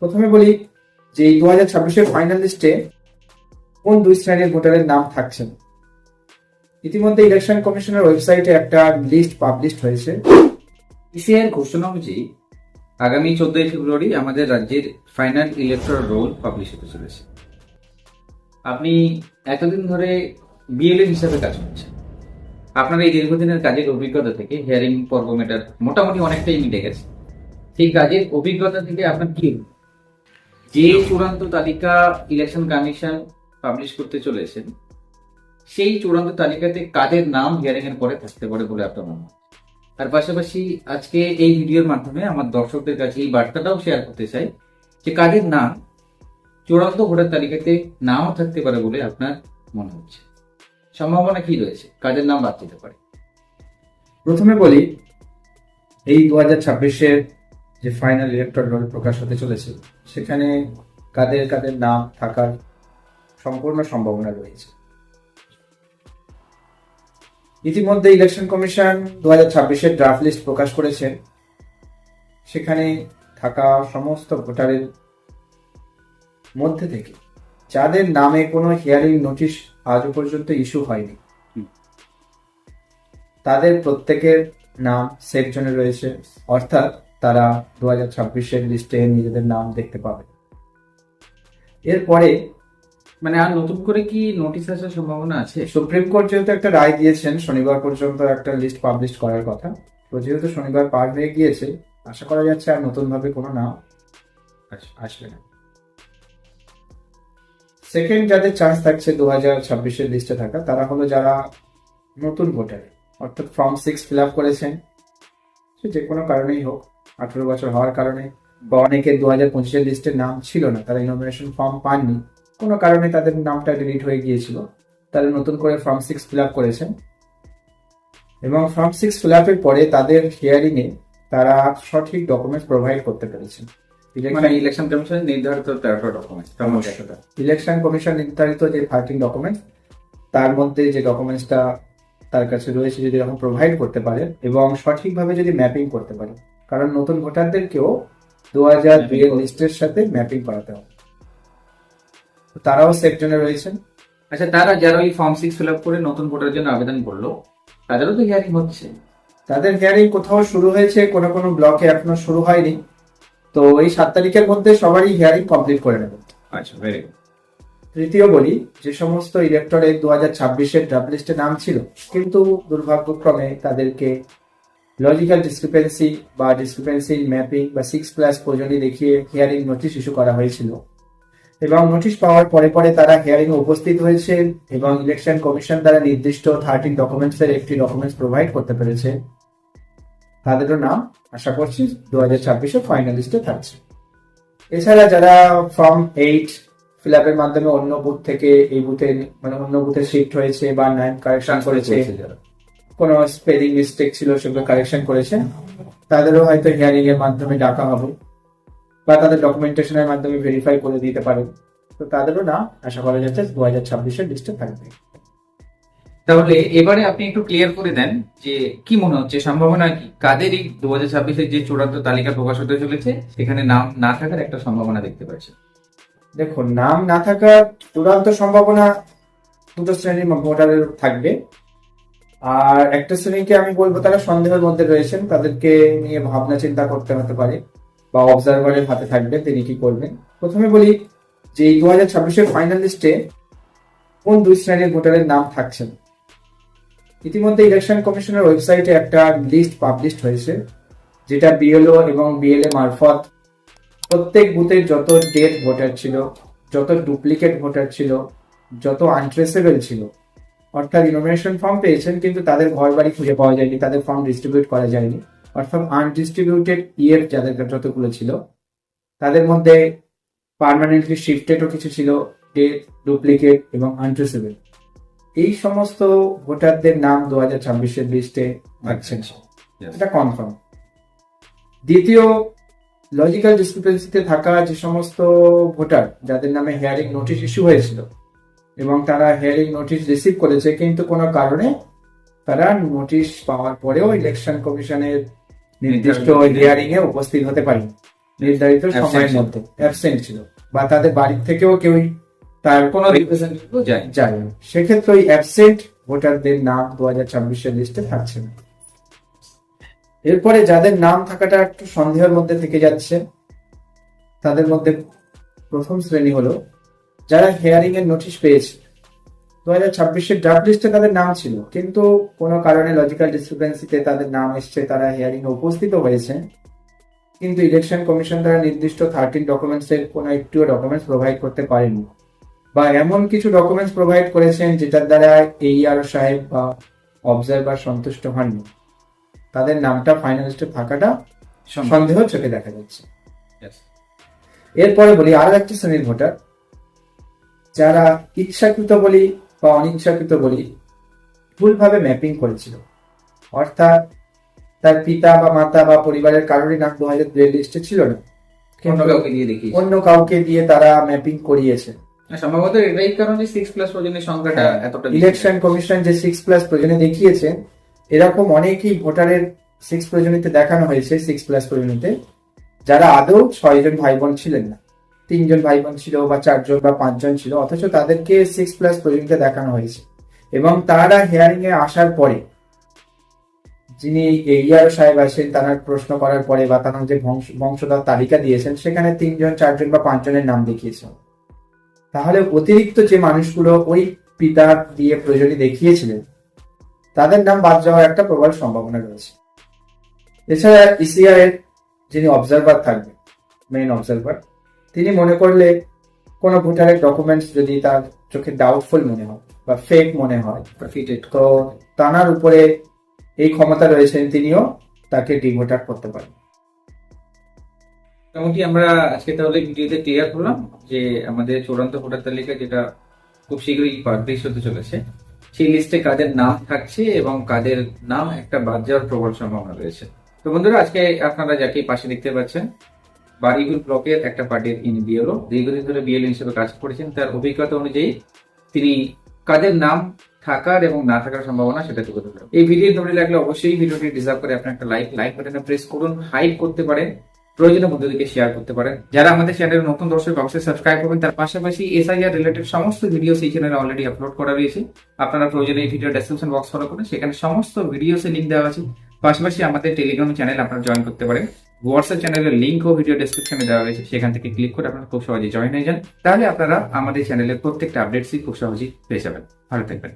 প্রথমে বলি যে দু হাজার ছাব্বিশের ফাইনাল লিস্টে কোন দুই শ্রেণির ভোটারের নাম থাকছেন ইতিমধ্যে ইলেকশন কমিশনের ওয়েবসাইটে একটা লিস্ট পাবলিশ হয়েছে। ইসিআইয়ের ঘোষণা অনুযায়ী আগামী চোদ্দই ফেব্রুয়ারি আমাদের রাজ্যের ফাইনাল ইলেকট্রাল রোল পাবলিশ হতে চলেছে। আপনি এতদিন ধরে বিএলএ হিসাবে কাজ করছেন। আপনার এই দীর্ঘদিনের কাজের অভিজ্ঞতা থেকে হিয়ারিং পর্ব মেটার মোটামুটি অনেকটাই মিটে গেছে। সেই কাজের অভিজ্ঞতা থেকে আপনার কি যে চূড়ান্ত তালিকা ইলেকশন কমিশন পাবলিশ করতে চলেছেন সেই চূড়ান্ত তালিকাতে কাদের নাম হিয়ারিং এর পরে থাকতে পারে বলে আপনার মনে হয়? তার পাশাপাশি আজকে এই ভিডিওর মাধ্যমে আমার দর্শকদের কাছে এই বার্তাটাও শেয়ার করতে চাই যে কাদের নাম চূড়ান্ত ভোটার তালিকাতে নাও থাকতে পারে বলে আপনার মনে হচ্ছে? সম্ভাবনা কি রয়েছে? কাদের নাম বাদ যেতে পারে? প্রথমে বলি এই দু হাজার ছাব্বিশের যে ফাইনাল ইলেকট্রাল রোল প্রকাশ হতে চলেছে, সেখানে কাদের কাদের নাম থাকার সম্পূর্ণ সম্ভাবনা রয়েছে। ইতিমধ্যে ইলেকশন কমিশন দু হাজার ছাব্বিশের ড্রাফট লিস্ট প্রকাশ করেছে সেখানে থাকা সমস্ত ভোটারের মধ্যে থেকে যাদের নামে কোনো হিয়ারিং নোটিশ আজও পর্যন্ত ইস্যু হয়নি, তাদের প্রত্যেকের নাম সেফ জোনে রয়েছে। অর্থাৎ তারা দু হাজার ছাব্বিশের লিস্টে নিজেদের নাম দেখতে পাবে। এরপরে মানে আর নতুন করে কি নোটিশ আসার সম্ভাবনা আছে? সুপ্রিম কোর্ট যেহেতু একটা রায় দিয়েছেন, শনিবার পর্যন্ত একটা লিস্ট পাবলিশ করার কথা। তো যেহেতু শনিবার পার হয়ে গিয়েছে, আশা করা যাচ্ছে আর নতুন ভাবে কোনো নাম আস- আসবে না। সেকেন্ড যাদের চান্স থাকছে দু হাজার ছাব্বিশের লিস্টে থাকা, তারা হলো যারা নতুন ভোটার, অর্থাৎ ফর্ম সিক্স ফিল আপ করেছেন। সে যে কোনো কারণেই হোক। আঠেরো বছর হওয়ার কারণে বা অনেকের দু হাজার পঁচিশের লিস্টে নাম ছিল না তারা ইনফরমেশন ফর্ম পাননি। কোনো কারণে তাদের নামটা ডিলিট হয়ে গিয়েছিল। তারা নতুন করে ফর্ম সিক্স ফিল আপ করেছেন এবং ফর্ম সিক্স ফিল আপের পরে তাদের হিয়ারিং এ তারা সঠিক ডকুমেন্টস প্রোভাইড করতে পেরেছেন ইলেকশন কমিশনের নির্ধারিত তেরোটা ডকুমেন্ট ইলেকশন কমিশন নির্ধারিত যে থার্টিন ডকুমেন্টস তার মধ্যে যে ডকুমেন্টসটা তার কাছে রয়েছে যদি এরকম প্রোভাইড করতে পারে এবং সঠিকভাবে যদি ম্যাপিং করতে পারে কারণ নতুন ভোটারদেরকেও দু হাজার দুই এর লিস্টের সাথে ম্যাপিং করাতে হবে। তারাও সেকশনে রয়েছেন। আচ্ছা তারা যারা ওই ফর্ম সিক্স ফিল আপ করে নতুন ভোটার জন্য আবেদন করল তাদেরও তো হিয়ারিং হচ্ছে। তাদের হিয়ারিং কোথাও শুরু হয়েছে কোনো কোনো ব্লকে এখনও শুরু হয়নি। তো এই সাত তারিখের মধ্যে সবারই হিয়ারিং কমপ্লিট করে নেবে। আচ্ছা ভেরি গুড তৃতীয় বলি যে সমস্ত ইলেকটরের দু হাজার ছাব্বিশের ড্রাফট লিস্টে নাম ছিল কিন্তু দুর্ভাগ্যক্রমে তাদেরকে লজিক্যাল ডিসক্রিপেন্সি বা ডিসক্রিপেন্সি ম্যাপিং বা সিক্স প্লাস প্রয়োজনই দেখিয়ে হিয়ারিং নোটিশ ইস্যু করা হয়েছিল। এবং নোটিশ পাওয়ার পরে পরে তারা হিয়ারিং উপস্থিত হয়েছে এবং ইলেকশন কমিশন দ্বারা নির্দিষ্ট থার্টিন ডকুমেন্টস এর একটি ডকুমেন্টস প্রোভাইড করতে পেরেছে। তাদেরও নাম আশা করছি দু হাজার ছাব্বিশে ফাইনালিস্টে থাকছে। এছাড়া যারা ফর্ম এইট ফিল আপের মাধ্যমে অন্য বুথ থেকে এই বুথে মানে অন্য বুথে শিফট হয়েছে বা নাইন কারেকশন করেছে কোনো স্পেলিং মিস্টেক ছিল সেগুলো কারেকশন করেছে তাদেরও হয়তো হিয়ারিং এর মাধ্যমে ডাকা হবে বা তাদের ডকুমেন্টেশনের মাধ্যমে ভেরিফাই করে দিতে পারে। তো তাদেরও না আশা করা যাচ্ছে দু হাজার ছাব্বিশের লিস্টে থাকবে। তাহলে এবারে আপনি একটু ক্লিয়ার করে দেন যে কি মনে হচ্ছে সম্ভাবনা কি? কাদের এই দু হাজার ছাব্বিশের যে চূড়ান্ত তালিকা প্রকাশ হতে চলেছে সেখানে নাম না থাকার একটা সম্ভাবনা দেখতে পাচ্ছি। দেখুন নাম না থাকার চূড়ান্ত সম্ভাবনা দুটো শ্রেণির ভোটারের থাকবে। আর একটা শ্রেণীকে আমি বলব, তারা সন্দেহের মধ্যে রয়েছেন। তাদেরকে নিয়ে ভাবনা, চিন্তা করতে হতে পারে বা অবজারভারের হাতে থাকবে তিনি কি করবেন। প্রথমে বলি যে দু হাজার ছাব্বিশের ফাইনাল লিস্টে কোন দুই শ্রেণির ভোটারের নাম থাকছেন ইতিমধ্যে ইলেকশন কমিশনের ওয়েবসাইটে একটা লিস্ট পাবলিশ হয়েছে, যেটা বিএলও এবং বিএলএ মারফত প্রত্যেক বুথের যত ডেথ ভোটার ছিল, যত ডুপ্লিকেট ভোটার ছিল, যত আনট্রেসেবল ছিল অর্থাৎ ইনোমিনেশন ফর্ম পেয়েছেন কিন্তু তাদের ঘর বাড়ি খুঁজে পাওয়া যায়নি তাদের ফর্ম ডিস্ট্রিবিউট করা যায়নি। অর্থাৎ আনডিস্ট্রিবিউটেড ইয়ের যাদের যতগুলো ছিল তাদের মধ্যে পার্মানেন্টলি শিফটেডও কিছু ছিল ডেথ ডুপ্লিকেট এবং আনট্রেসেবল এই সমস্ত ভোটারদের নাম দু হাজার ছাব্বিশের লিস্টে থাকছে না। এটা কনফার্ম দ্বিতীয় লজিক্যাল ডিসক্রিপেন্সিতে থাকা যে সমস্ত ভোটার যাদের নামে হেয়ারিং নোটিশ ইস্যু হয়েছিল এবং তারা হিয়ারিং নোটিশ রিসিভ করেছে কিন্তু কোনো কারণে তারা নোটিশ পাওয়ার পরেও ইলেকশন কমিশনের নির্দিষ্ট হিয়ারিং এ উপস্থিত হতে পারে নির্ধারিত সময়ের মধ্যে। অ্যাবসেন্ট ছিল। বা তাদের বাড়ি থেকেও কেউ তার কোনো যায়। সেক্ষেত্রে ওই অ্যাবসেন্ট ভোটারদের নাম দু হাজার ছাব্বিশের লিস্টে থাকছে না। এরপরে যাদের নাম থাকাটা একটু সন্দেহের মধ্যে থেকে যাচ্ছে তাদের মধ্যে প্রথম শ্রেণি হলো যারা হেয়ারিং এর নোটিশ পেয়েছে। দু হাজার ছাব্বিশের ড্রাফট লিস্টে তাদের নাম ছিল কিন্তু কোনো কারণে লজিক্যাল ডিসক্রিপেন্সিতে তাদের নাম এসছে তারা হিয়ারিং এ উপস্থিত হয়েছে। কিন্তু ইলেকশন কমিশন দ্বারা নির্দিষ্ট থার্টিন ডকুমেন্টস এর কোনো একটিও ডকুমেন্টস প্রোভাইড করতে পারেনি। বা এমন কিছু ডকুমেন্টস প্রোভাইড করেছেন যেটার দ্বারা এই আর সাহেব বা অবজারভার সন্তুষ্ট হননি। তাদের নামটা ফাইনাল লিস্টে থাকাটা সন্দেহ। চোখে দেখা যাচ্ছে। এরপরে বলি আরও একটি শ্রেণির ভোটার যারা ইচ্ছাকৃত বলি বা অনিচ্ছাকৃত বলি ভুলভাবে ম্যাপিং করেছিল। অর্থাৎ তার পিতা বা মাতা বা পরিবারের কারোরই নাম দু হাজার দুয়ের লিস্টে ছিল না। অন্য কাউকে দিয়ে দেখিয়েছে। অন্য কাউকে দিয়ে তারা ম্যাপিং করিয়েছে। সম্ভবত এটাই কারণে সিক্স প্লাস প্রজন্মের সংখ্যাটা এতটা বেশি। ইলেকশন কমিশন যে সিক্স প্লাস প্রয়োজনে দেখিয়েছে এরকম অনেকেই ভোটারের সিক্স প্রয়োজনীতে দেখানো হয়েছে সিক্স প্লাস প্রয়োজনীতে যারা আদৌ ছয়জন ভাই বোন ছিলেন না। তিনজন ভাই বোন ছিল বা চারজন বা পাঁচজন ছিল, অথচ তাদেরকে সিক্স প্লাস প্রয়োজনীতে দেখানো হয়েছে। এবং তারা হিয়ারিং এ আসার পরে, যিনি এরিয়ার সাহেব আসেন তার প্রশ্ন করার পরে বা তার যে বংশ- বংশধর তালিকা দিয়েছেন, সেখানে তিনজন, চারজন বা পাঁচজনের নাম দেখিয়েছেন তাহলে অতিরিক্ত যে মানুষগুলো ওই পিতা দিয়ে প্রয়োজনী দেখিয়েছিলেন, তাদের নাম বাদ যাওয়ার একটা প্রবল সম্ভাবনা রয়েছে। এছাড়া ইসিআর এর যিনি অবজারভার থাকবেন মেইন অবজারভার তিনি মনে করলে কোনো ভোটারের ডকুমেন্টস যদি তার চোখে ডাউটফুল মনে হয় বা ফেক মনে হয় তো তানার উপরে এই ক্ষমতা রয়েছেন তিনিও তাকে ডিভোটার করতে পারেন। মোটামুটি আমরা আজকে তাহলে ভিডিওতে ক্লিয়ার করলাম যে আমাদের চূড়ান্ত ভোটার তালিকা যেটা খুব শীঘ্রই পাবলিশ হতে চলেছে সেই লিস্টে কাদের নাম থাকছে এবং কাদের নাম একটা বাদ যাওয়ার প্রবল সম্ভাবনা রয়েছে। তো বন্ধুরা আজকে আপনারা যাকে পাশে দেখতে পাচ্ছেন বাড়িগুল ব্লকের একটা পার্টির ইনি বিএলও দীর্ঘদিন ধরে বিএলও হিসেবে কাজ করেছেন। তার অভিজ্ঞতা অনুযায়ী তিনি কাদের নাম থাকার এবং না থাকার সম্ভাবনা সেটা তুলে ধরলেন। এই ভিডিও ভালো লাগলে অবশ্যই ভিডিওটি ডিজার্ভ করে আপনার একটা লাইক লাইক বাটনে প্রেস করুন হাইপ করতে পারেন, প্রয়োজনে বন্ধুদেরকে শেয়ার করতে পারেন। যারা আমাদের চ্যানেলের নতুন দর্শক, অবশ্যই সাবস্ক্রাইব করবেন। তার পাশাপাশি এসআইআর রিলেটেড সমস্ত ভিডিও সেই চ্যানেলে অলরেডি আপলোড করা রয়েছে। আপনারা প্রয়োজনে এই ভিডিও ডেসক্রিপশন বক্স ফলো করুন। সেখানে সমস্ত ভিডিওস লিঙ্ক দেওয়া আছে। পাশাপাশি আমাদের টেলিগ্রাম চ্যানেল আপনারা জয়েন করতে পারেন। হোয়াটসঅ্যাপ চ্যানেলের লিঙ্ক ও ভিডিও ডিসক্রিপশনে দেওয়া রয়েছে, সেখান থেকে ক্লিক করে আপনারা খুব সহজেই জয়েন হয়ে যান। তাহলে আপনারা আমাদের চ্যানেলের প্রত্যেকটা আপডেটসই খুব সহজেই পেয়ে যাবেন। ভালো থাকবেন।